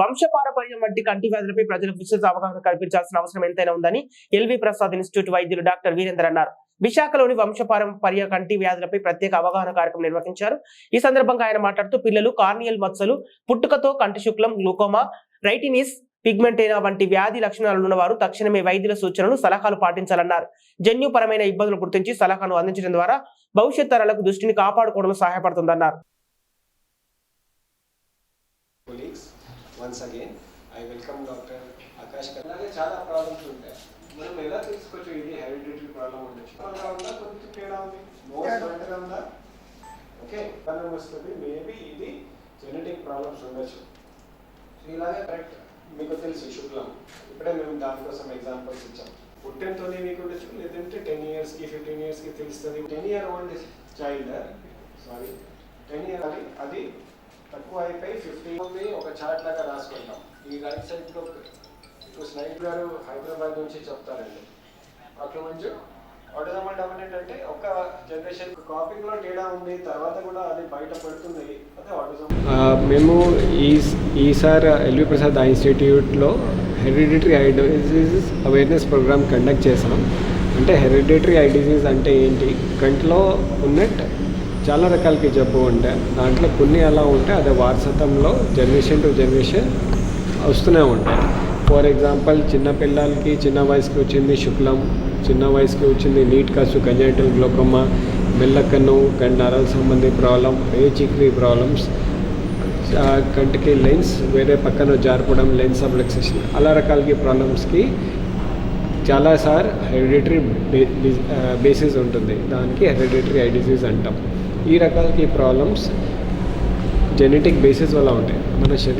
వంశపారపర్యం వంటి కంటి వ్యాధులపై ప్రజలకు విశేష అవగాహన కల్పించాల్సిన అవసరం ఎంతైనా ఉందని ఎల్వి ప్రసాద్ ఇన్స్టిట్యూట్ వైద్యులు డాక్టర్ వీరేందర్ అన్నారు. విశాఖలోని వంశపారంపర్య కంటి వ్యాధులపై ప్రత్యేక అవగాహన కార్యక్రమం నిర్వహించారు. ఈ సందర్భంగా ఆయన మాట్లాడుతూ పిల్లలు కార్నియల్ మత్సలు పుట్టుకతో కంటి శుక్లం గ్లూకోమా రైటినిస్ పిగ్మెంటేనా వంటి వ్యాధి లక్షణాలు ఉన్నవారు తక్షణమే వైద్యుల సూచనలు సలహాలు పాటించాలన్నారు. జన్యుపరమైన ఇబ్బందులు గుర్తించి సలహాను అందించడం ద్వారా భవిష్యత్ తరాలకు దృష్టిని కాపాడుకోవడంలో సహాయపడుతుందన్నారు. Again, I welcome Dr. Akash Kar- అలాగే చాలా ప్రాబ్లమ్స్ ఉంటాయి. మనం ఎలా తీసుకోవచ్చు ఇది హెరిడిటరీ ప్రాబ్లం ఉండొచ్చు ఉందా? కొంచెం తేడా ఉంది. మోస్ట్ బెటర్ ఉందా? ఓకే ప్రాబ్లం వస్తుంది. మేబీ ఇది జెనెటిక్ ప్రాబ్లమ్స్ ఉండొచ్చు. ఇలాగే కరెక్ట్ మీకు తెలుసు శుక్లం. ఇప్పుడే మేము దానికోసం ఎగ్జాంపుల్స్ ఇచ్చాం. పుట్టెంతోనే మీకు ఉండొచ్చు. లేదంటే టెన్ ఇయర్స్కి ఫిఫ్టీన్ ఇయర్స్కి తెలుస్తుంది. Ten year old child sorry ten year అది అది తక్కువ అయిపోయి ఫిఫ్టీ ఉంది ఒక చార్ట్ లాగా రాసుకుంటాం ఈ రైట్ సైడ్లో ఇప్పుడు స్నైడ్ గారు హైదరాబాద్ నుంచి చెప్తారండి. డాక్టర్ ఆటోజమల్ డామినెంట్ అంటే ఏంటంటే ఒక జనరేషన్ కాపింగ్లో తేడా ఉంది తర్వాత కూడా అది బయట పడుతుంది అదే ఆటోజమల్ మేము ఈ ఈసారి ఎల్వి ప్రసాద్ ఐ ఇన్స్టిట్యూట్లో hereditary eye diseases awareness program conduct చేసాం. అంటే హెరిడిటరీ ఐ డిసీజ్ అంటే ఏంటి? కంటిలో ఉన్నట్టు చాలా రకాలకి జబ్బు ఉంటాయి. దాంట్లో కొన్ని ఎలా ఉంటాయి అదే వారసత్వంలో జనరేషన్ టు జనరేషన్ వస్తూనే ఉంటాయి. ఫర్ ఎగ్జాంపుల్ చిన్న పిల్లలకి చిన్న వయసుకి వచ్చింది శుక్లం చిన్న వయసుకి వచ్చింది నీట్ కాసు కంజైటల్ గ్లోకమ్మ మెల్లకన్ను కంటి నరాల సంబంధి ప్రాబ్లం రేచిక్రీ ప్రాబ్లమ్స్ కంటికి లెన్స్ వేరే పక్కన జారిపోవడం లెన్స్ అబ్లెక్సేషన్ అలా రకాలకి ప్రాబ్లమ్స్కి చాలాసార్ హెరిడిటరీ బేసిస్ ఉంటుంది. దానికి హెరిడిటరీ ఐ డిసీజ్ అంటాం. ఈ రకాలకి ప్రాబ్లమ్స్ జెనెటిక్ బేసిస్ వల్ల ఉంటాయి. మన శరీరం